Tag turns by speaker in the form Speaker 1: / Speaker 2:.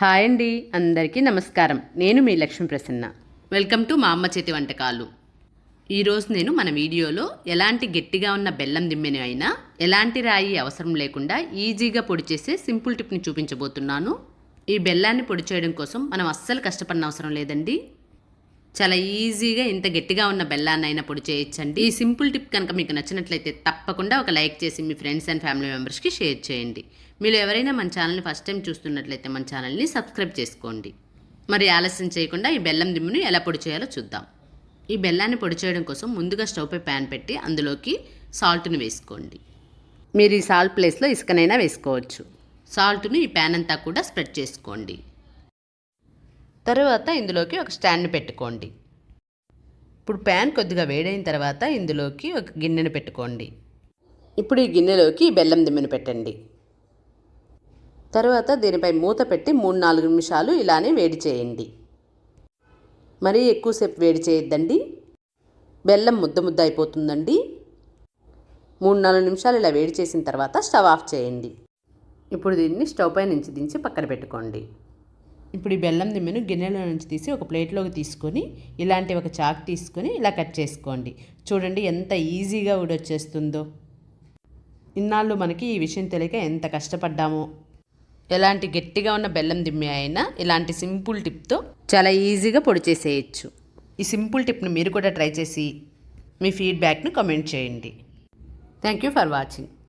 Speaker 1: Hi అండి అందరికీ నమస్కారం. నేను మీ లక్ష్మీ ప్రసన్న. వెల్కమ్ టు మా అమ్మ చేతి వంటకాలు. ఈరోజు నేను మన వీడియోలో ఎలాంటి గట్టిగా ఉన్న బెల్లం దిమ్మెని అయినా ఎలాంటి రాయి అవసరం లేకుండా ఈజీగా పొడి చేసే సింపుల్ టిప్ని చూపించబోతున్నాను. ఈ బెల్లాన్ని పొడి చేయడం కోసం మనం అస్సలు కష్టపడిన అవసరం లేదండి. చాలా ఈజీగా ఇంత గట్టిగా ఉన్న బెల్లాన్ని అయినా పొడి చేయొచ్చండి ఈ సింపుల్ టిప్ కనుక మీకు నచ్చినట్లయితే తప్పకుండా ఒక లైక్ చేసి మీ ఫ్రెండ్స్ అండ్ ఫ్యామిలీ మెంబర్స్కి షేర్ చేయండి. మీరు ఎవరైనా మన ఛానల్ని ఫస్ట్ టైం చూస్తున్నట్లయితే మన ఛానల్ని సబ్స్క్రైబ్ చేసుకోండి. మరి ఆలస్యం చేయకుండా ఈ బెల్లం దిమ్మును ఎలా పొడి చేయాలో చూద్దాం. ఈ బెల్లాన్ని పొడి చేయడం కోసం ముందుగా స్టవ్పై ప్యాన్ పెట్టి అందులోకి సాల్ట్ని వేసుకోండి. మీరు ఈ సాల్ట్ ప్లేస్లో ఇసుకనైనా వేసుకోవచ్చు. సాల్ట్ను ఈ ప్యాన్ అంతా కూడా స్ప్రెడ్ చేసుకోండి. తర్వాత ఇందులోకి ఒక స్టాండ్ పెట్టుకోండి. ఇప్పుడు ప్యాన్ కొద్దిగా వేడైన తర్వాత ఇందులోకి ఒక గిన్నెను పెట్టుకోండి. ఇప్పుడు ఈ గిన్నెలోకి బెల్లం దిమ్మెను పెట్టండి. తర్వాత దీనిపై మూత పెట్టి మూడు నాలుగు నిమిషాలు ఇలానే వేడి చేయండి. మరీ ఎక్కువసేపు వేడి చేయొద్దండి. బెల్లం ముద్ద ముద్ద అయిపోతుందండి. మూడు నాలుగు నిమిషాలు ఇలా వేడి చేసిన తర్వాత స్టవ్ ఆఫ్ చేయండి. ఇప్పుడు దీన్ని స్టవ్ పై నుంచి దించి పక్కన పెట్టుకోండి. ఇప్పుడు ఈ బెల్లం దిమ్మెను గిన్నెలో నుంచి తీసి ఒక ప్లేట్లోకి తీసుకొని ఇలాంటి ఒక చాక్ తీసుకొని ఇలా కట్ చేసుకోండి. చూడండి ఎంత ఈజీగా ఊడొచ్చేస్తుందో. ఇన్నాళ్ళు మనకి ఈ విషయం తెలియక ఎంత కష్టపడ్డామో. ఎలాంటి గట్టిగా ఉన్న బెల్లం దిమ్మె అయినా ఇలాంటి సింపుల్ టిప్తో చాలా ఈజీగా పొడి చేసేయచ్చు. ఈ సింపుల్ టిప్ని మీరు కూడా ట్రై చేసి మీ ఫీడ్బ్యాక్ను కమెంట్ చేయండి. Thank you for watching.